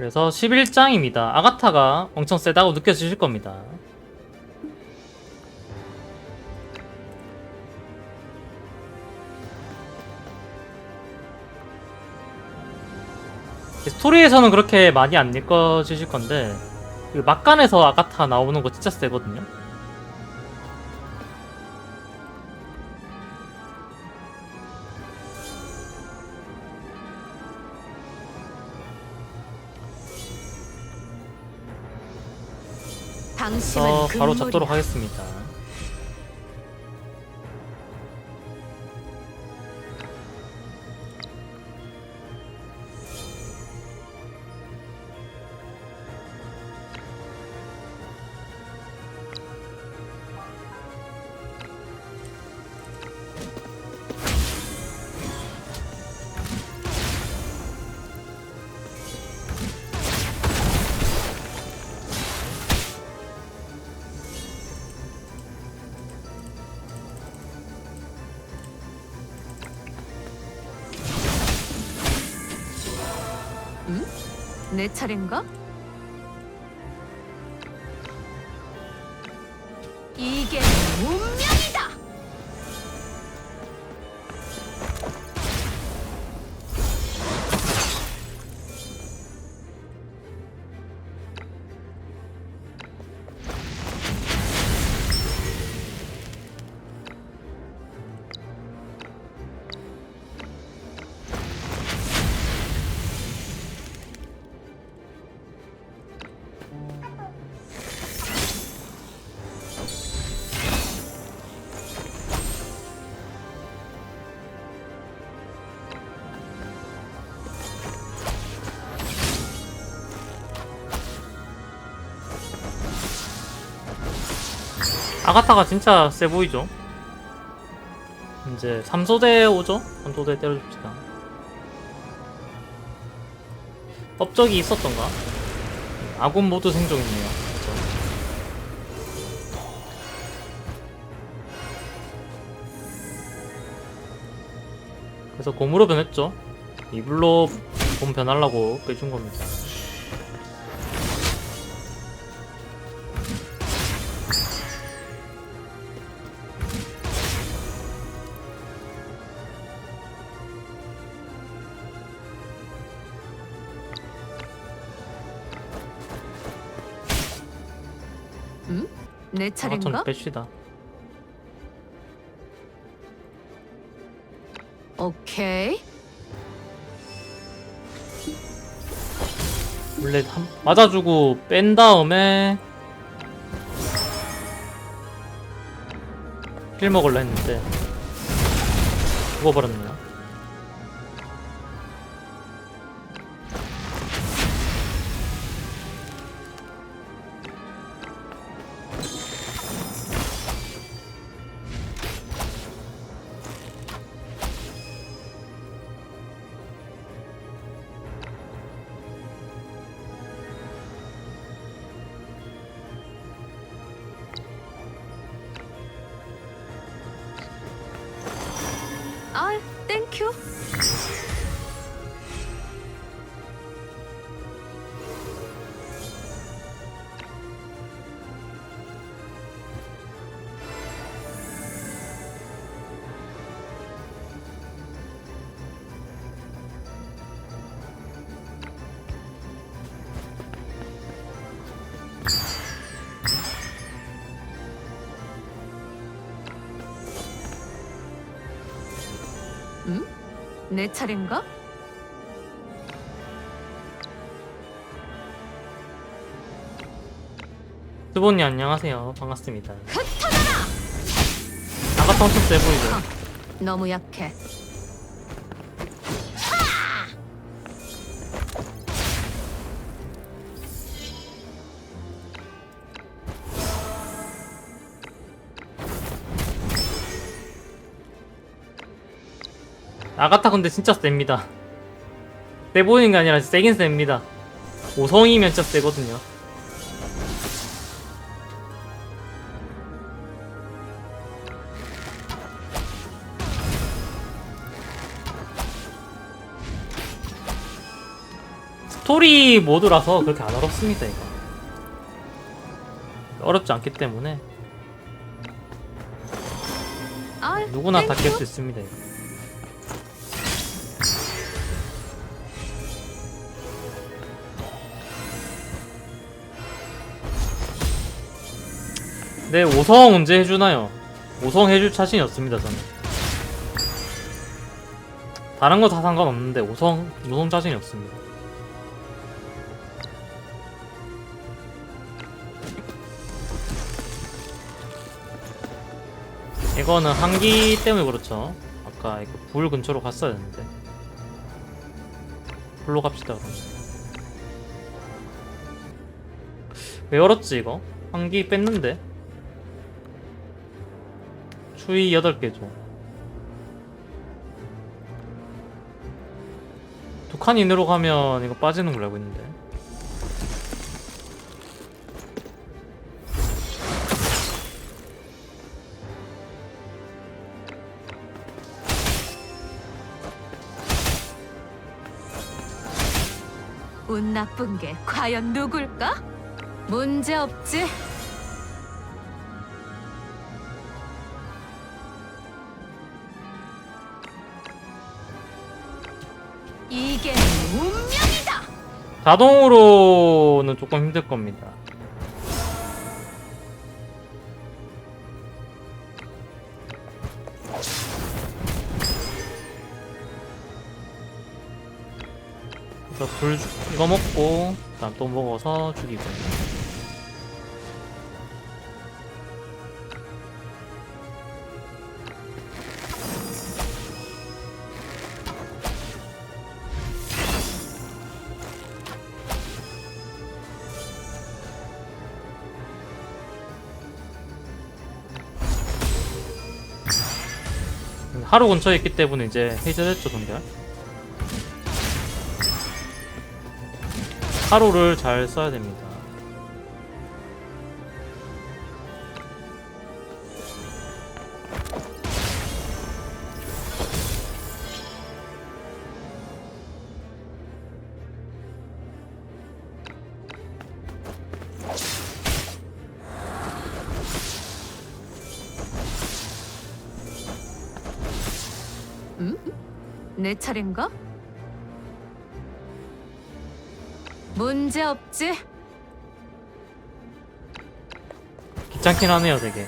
그래서 11장입니다. 아가타가 엄청 세다고 느껴지실 겁니다. 스토리에서는 그렇게 많이 안 느껴지실 건데 그 막간에서 아가타 나오는 거 진짜 세거든요. 그래서 바로. 잡도록 하겠습니다. 내 차례인가? 아가타가 진짜 세 보이죠? 이제 3소대 오죠? 3소대 때려줍시다. 업적이 있었던가? 아군 모두 생존이네요. 그래서 곰으로 변했죠. 이불로 곰 변하려고 빼준 겁니다. 내 아가타는 차례인가? 뺍시다. 오케이. 원래 한, 맞아주고 뺀 다음에 힐 먹을라 했는데 죽어버렸네요. beijo. 내 차례인가? 스본님 안녕하세요. 반갑습니다. 아가타 엄청 세 보이죠? 너무 약해. 아가타 근데 진짜 셉니다. 세 보이는 게 아니라 세긴 셉니다. 5성이면 진짜 세거든요. 스토리 모드라서 그렇게 안 어렵습니다 이거 어렵지 않기 때문에 아, 누구나 다 깰. 수 있습니다 이거. 네 5성 언제 해주나요? 5성 해줄 자신이 없습니다 저는 다른 거 다 상관없는데 5성 5성 자신이 없습니다 이거는 한기 때문에 그렇죠. 아까 이거 불 근처로 갔어야 했는데. 불로 갑시다 그럼. 왜 열었지 이거? 한기 뺐는데? 추위 8개죠. 두칸 이내로 가면 이거 빠지는 걸로 알고 있는데. 운 나쁜 게 과연 누굴까? 문제 없지. 자동으로는 조금 힘들 겁니다. 그래서 불 주- 이거 먹고 그다음 또 먹어서 죽이고 하루 근처에 있기 때문에 이제 해제됐죠 동결 하루를 잘 써야 됩니다 내 차례인가? 문제 없지. 귀찮긴 하네요 되게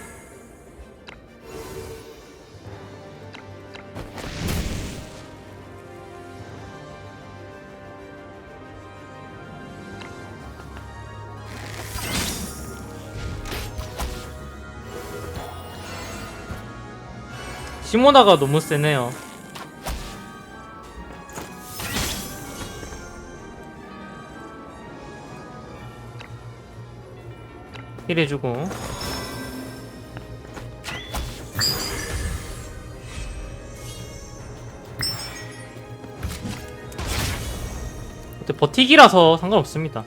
시모나가 너무 세네요 힐해주고. 근데 버티기라서 상관없습니다.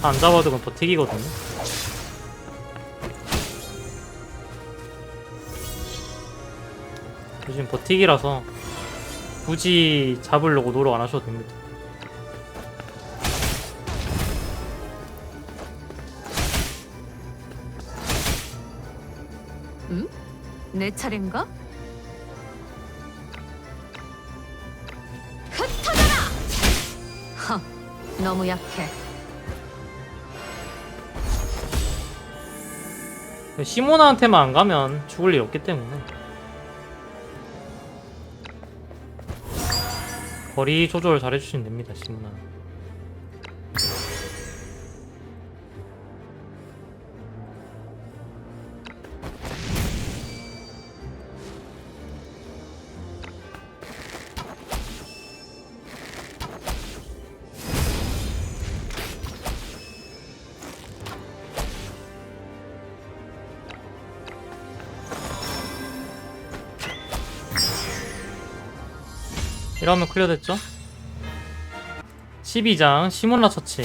다 안 잡아도 그건 버티기거든요. 요즘 버티기라서 굳이 잡으려고 노력 안 하셔도 됩니다 내 차례인가? 흩어져라! 허, 너무 약해. 시모나한테만 안 가면 죽을 일 없기 때문에 거리 조절 잘 해주시면 됩니다 시모나 이러면 클리어 됐죠? 12장 시모나 처치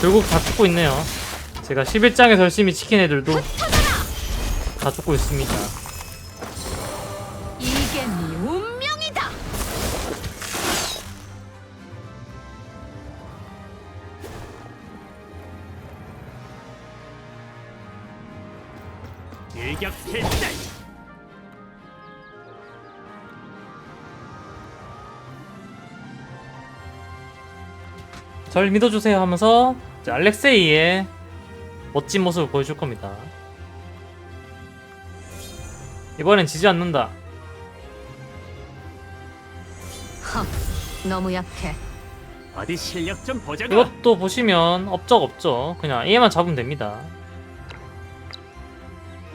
결국 다 죽고 있네요 제가 11장에서 열심히 지킨 애들도 다 죽고 있습니다. 절 믿어주세요 하면서 알렉세이의 멋진 모습을 보여줄 겁니다. 이번엔 지지 않는다. 헉, 너무 약해. 어디 실력 좀 보자고 이것도 보시면 업적 없죠. 그냥 얘만 잡으면 됩니다.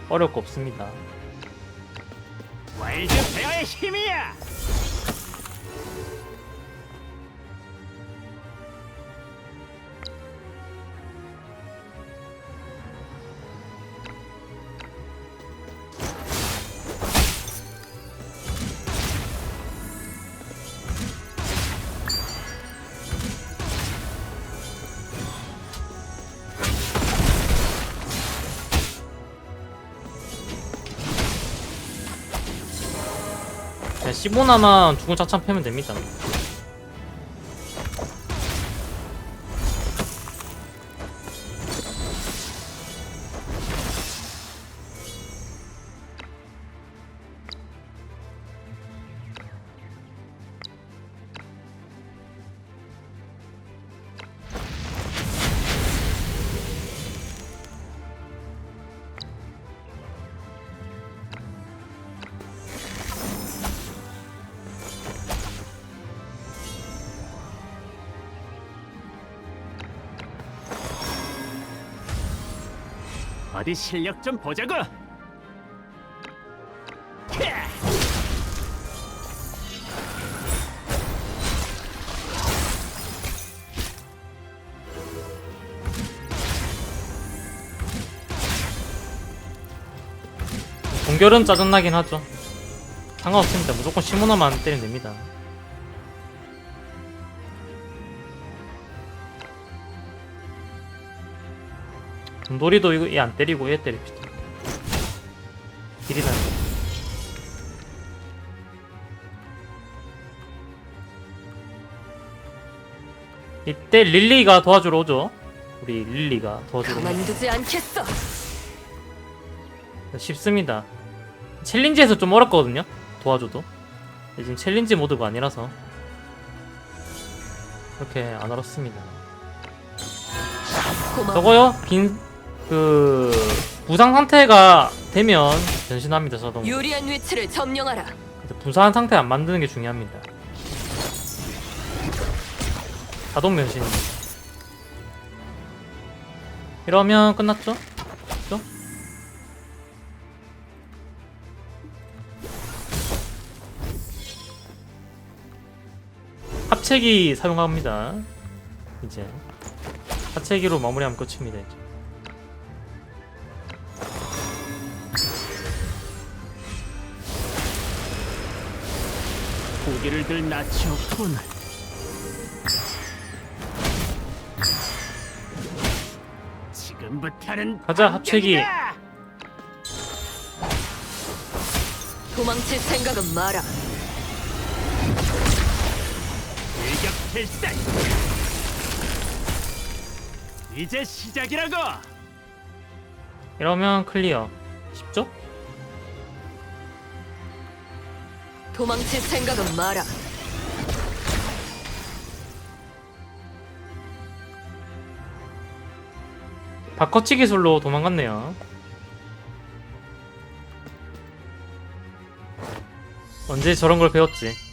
어려울 거 없습니다. 와일드 베어의 힘이야 그냥 15나만 죽은 차참 패면 됩니다. 어디 실력 좀 보자고 캬! 동결은 짜증나긴 하죠. 상관없습니다. 무조건 15나만 때리면 됩니다. 돈돌이도 이거 얘 안 때리고 얘 때립시다. 딜이나. 이때 릴리가 도와주러 오죠. 우리 릴리가 도와주러 오죠. 가만두지 않겠어. 쉽습니다. 챌린지에서 좀 어렵거든요. 도와줘도. 지금 챌린지 모드가 아니라서 이렇게 안 어렵습니다. 저거요. 빈 그 부상 상태가 되면 변신합니다. 자동. 유리한 위치를 점령하라. 부상 상태 안 만드는 게 중요합니다. 자동 변신입니다. 이러면 끝났죠? 그죠? 합체기 사용합니다. 이제 합체기로 마무리하면 끝입니다. 이제. 고개를 들 낯이 없군 지금부터는 가자, 합체기. 반격이다! 도망칠 생각은 마라. 일격 필살 이제 시작이라고 이러면 클리어. 쉽죠? 도망칠 생각은 마라. 바꿔치 기술로 도망갔네요. 언제 저런 걸 배웠지?